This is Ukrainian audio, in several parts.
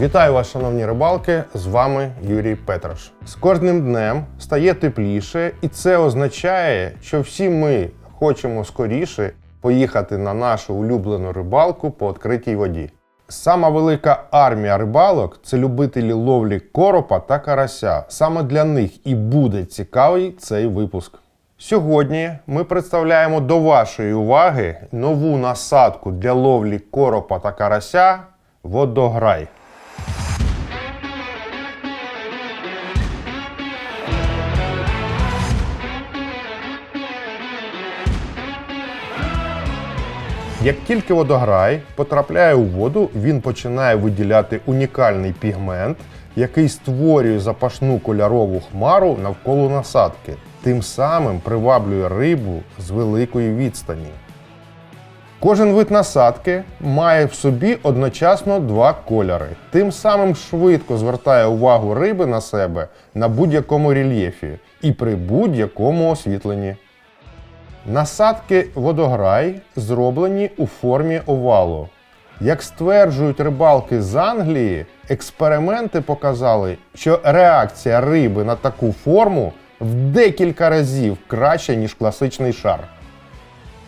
Вітаю вас, шановні рибалки! З вами Юрій Петраш. З кожним днем стає тепліше, і це означає, що всі ми хочемо скоріше поїхати на нашу улюблену рибалку по відкритій воді. Сама велика армія рибалок це любителі ловлі коропа та карася. Саме для них і буде цікавий цей випуск. Сьогодні ми представляємо до вашої уваги нову насадку для ловлі коропа та карася водограй. Як тільки водограй потрапляє у воду, він починає виділяти унікальний пігмент, який створює запашну кольорову хмару навколо насадки, тим самим приваблює рибу з великої відстані. Кожен вид насадки має в собі одночасно два кольори, тим самим швидко звертає увагу риби на себе на будь-якому рельєфі і при будь-якому освітленні. Насадки водограй зроблені у формі овалу. Як стверджують рибалки з Англії, експерименти показали, що реакція риби на таку форму в декілька разів краща, ніж класичний шар.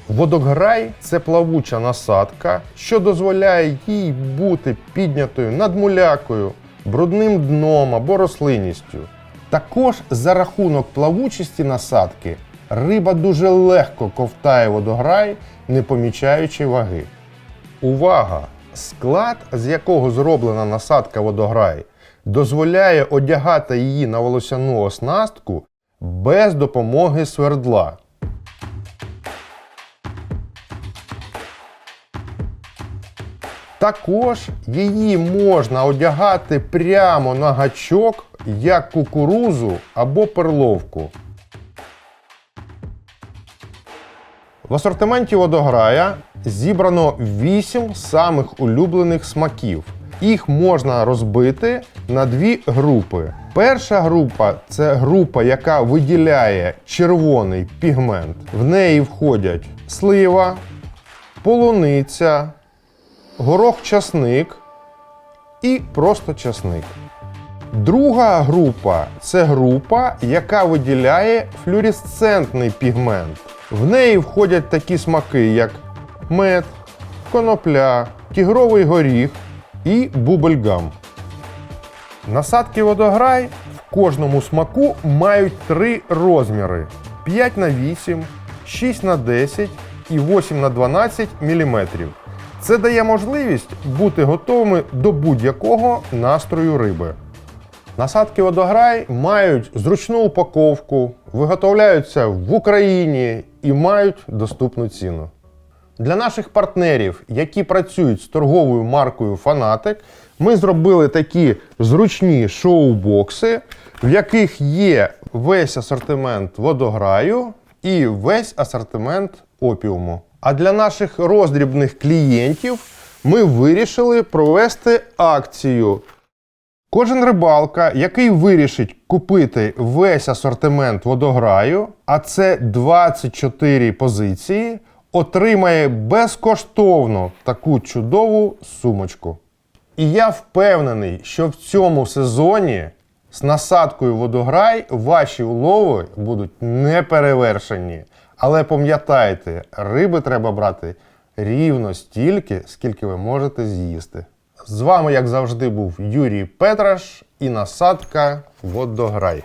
Водограй це плавуча насадка, що дозволяє їй бути піднятою над мулякою, брудним дном або рослинністю. Також за рахунок плавучості насадки риба дуже легко ковтає водограй, не помічаючи ваги. Увага! Склад, з якого зроблена насадка водограй, дозволяє одягати її на волосяну оснастку без допомоги свердла. Також її можна одягати прямо на гачок, як кукурузу або перловку. В асортименті водограя зібрано 8 самих улюблених смаків. Їх можна розбити на дві групи. Перша група це група, яка виділяє червоний пігмент. В неї входять слива, полуниця, горох часник і просто часник. Друга група це група, яка виділяє флюоресцентний пігмент. В неї входять такі смаки, як мед, конопля, тігровий горіх і бубельгам. Насадки водограй в кожному смаку мають три розміри: 5 на 8, 6 на 10 і 8 на 12 мм. Це дає можливість бути готовими до будь-якого настрою риби. Насадки водограй мають зручну упаковку, виготовляються в Україні і мають доступну ціну. Для наших партнерів, які працюють з торговою маркою Фанатик, ми зробили такі зручні шоу-бокси, в яких є весь асортимент водограю і весь асортимент опіуму. А для наших роздрібних клієнтів ми вирішили провести акцію Кожен рибалка, який вирішить купити весь асортимент водограю, а це 24 позиції, отримає безкоштовно таку чудову сумочку. І я впевнений, що в цьому сезоні з насадкою водограй ваші улови будуть неперевершені. Але пам'ятайте, риби треба брати рівно стільки, скільки ви можете з'їсти. З вами, як завжди, був Юрій Петраш і насадка Водограй.